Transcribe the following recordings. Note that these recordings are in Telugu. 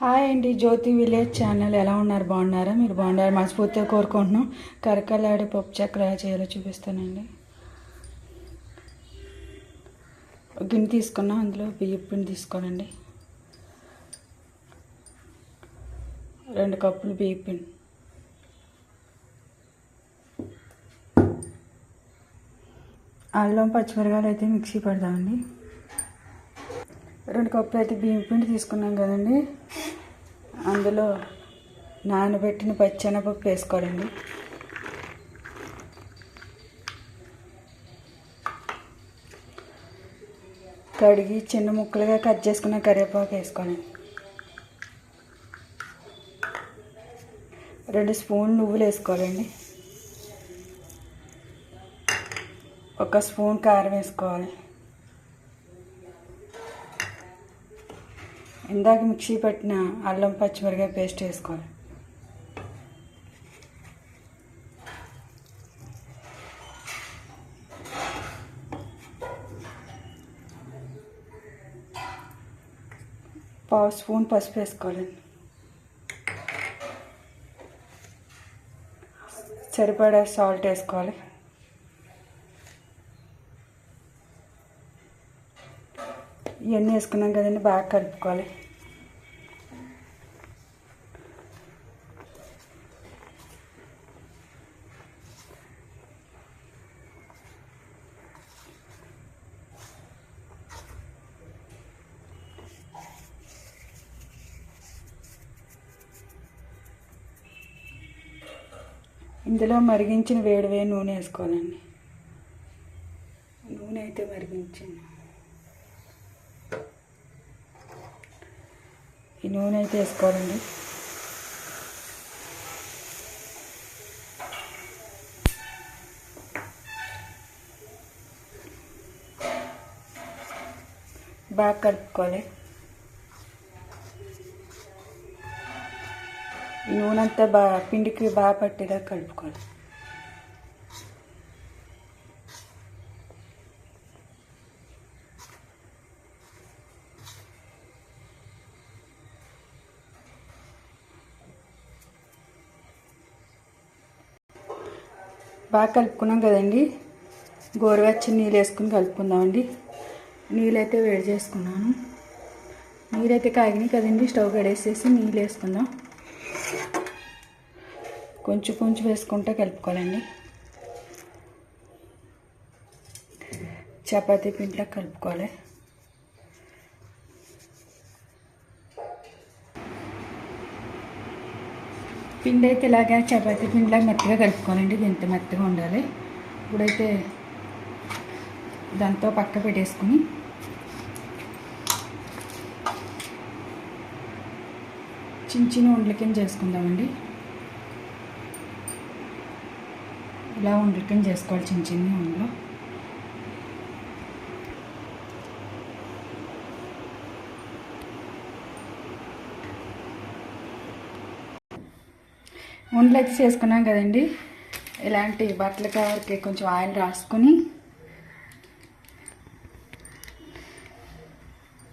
హాయ్ అండి జ్యోతి విలేజ్ ఛానల్. ఎలా ఉన్నారు? బాగున్నారా? మీరు బాగున్నారు? మనస్ఫూర్తిగా కోరుకుంటున్నాం. కరకలాడే పప్పు చక్కెర ఎలా చేయాలో చూపిస్తానండి. గిన్నె తీసుకున్నాం. అందులో బియ్యం పిండి తీసుకోనండి రెండు కప్పులు బియ్యం పిండి. అల్లం పచ్చిమిరకాయలు అయితే మిక్సీ పెడదామండి రెండు కప్పులు అయితే బియ్యం పిండి తీసుకున్నాం కదండి. అందులో నానబెట్టిన పచ్చెనపప్పు వేసుకోవాలండి. కడిగి చిన్న ముక్కలుగా కట్ చేసుకున్న కరివేపాకు వేసుకోవాలండి రెండు స్పూన్ నువ్వులు వేసుకోవాలండి. ఒక స్పూన్ కారం వేసుకోవాలి. ఇందాక మిక్సీ పట్టిన అల్లం పచ్చిమిరకాయ పేస్ట్ వేసుకోవాలి. పావు స్పూన్ పసుపు వేసుకోవాలండి సరిపడా సాల్ట్ వేసుకోవాలి. ఇవన్నీ వేసుకున్నాం కదండి బాగా కలుపుకోవాలి. ఇందులో మరిగించిన వేడి వేడి నూనె వేసుకోవాలండి. నూనె అయితే మరిగించింది ఈ నూనె అయితే వేసుకోవాలండి. బాగా కలుపుకోవాలి. ఈ నూనె అంతా బాగా పిండికి బాగా పట్టేలా కలుపుకోవాలి. బాగా కలుపుకున్నాం కదండి. గోరువెచ్చని నీళ్ళు వేసుకుని కలుపుకుందామండి. నీళ్ళైతే వేడి చేసుకున్నాను. నీరైతే కాగినాయి కదండి. స్టవ్ కడేసేసి నీళ్ళు వేసుకుందాం. కొంచెం కొంచెం వేసుకుంటే కలుపుకోవాలండి. చపాతీ పిండిలో కలుపుకోవాలి. పిండి అయితే ఇలాగా చపాతీ పిండిలాగా మెత్తగా కలుపుకోవాలండి ఇది ఇంత మెత్తగా ఉండాలి. ఇప్పుడైతే దాంతో పక్క పెట్టేసుకుని చిన్న చిన్న ఉండల కింద చేసుకుందామండి. ఇలా ఉండల కింద చేసుకోవాలి చిన్న చిన్న ఉండలు. ఉండలు అయితే చేసుకున్నాం కదండి. ఇలాంటి బట్టల కవర్కి కొంచెం ఆయిల్ రాసుకొని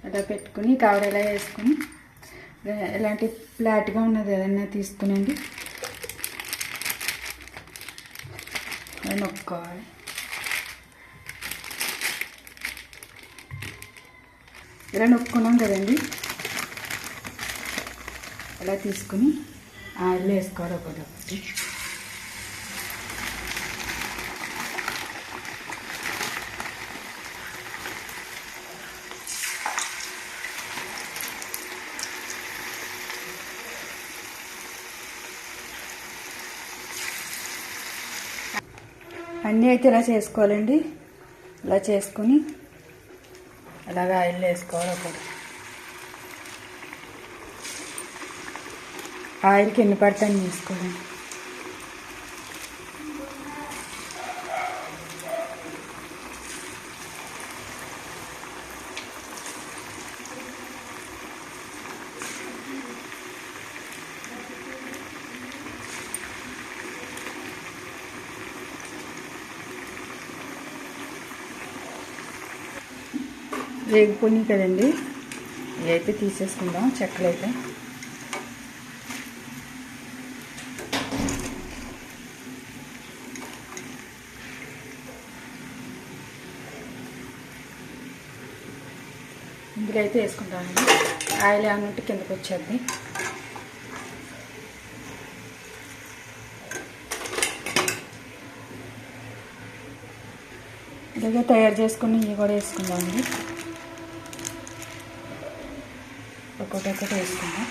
అలా పెట్టుకుని కవర్ ఎలా వేసుకుని ఇలాంటి ఫ్లాట్గా ఉన్నది ఏదైనా తీసుకునండి. నొక్కోవాలి. ఇలా నొక్కున్నాం కదండి. అలా తీసుకుని ఆయిల్ వేసుకోవాలి ఒకటి అన్నీ అయితే ఇలా చేసుకోవాలండి. ఇలా చేసుకుని అలాగ ఆయిల్ వేసుకోవాలి ఒకటి ఆయిల్కి ఎన్ని పడతాను తీసుకోవాలండి రేగిపోయినాయి కదండి. ఇవి అయితే తీసేసుకుందాం చెక్కలు ఇందులో అయితే వేసుకుంటానండి. ఆయిల్ ఏమన్నట్టు కిందకు వచ్చేది ఇలాగే తయారు చేసుకుని ఇవి కూడా వేసుకుందామండి. ఒక్కొక్కటి ఒక్కటి వేసుకుందాం.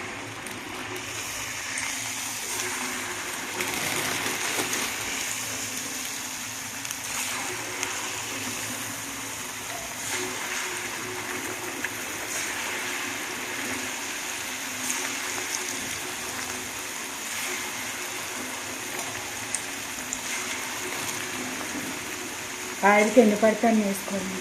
ఆయిల్కి ఎన్ని పడితే అన్ని వేసుకోండి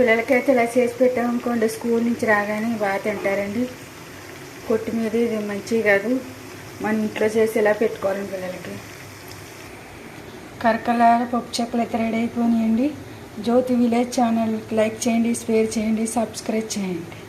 పిల్లలకైతే ఇలా చేసి పెట్టామనుకోండి స్కూల్ నుంచి రాగానే బాగా తింటారండి. కొట్టుమీద ఇది మంచిది కాదు. మన ఇంట్లో చేసి ఇలా పెట్టుకోవాలండి పిల్లలకి? కరకలాల పప్పు చెప్పులు అయితే రెడీ అయిపోయినాయండి. జ్యోతి విలేజ్ ఛానల్ లైక్ చేయండి షేర్ చేయండి సబ్స్క్రైబ్ చేయండి.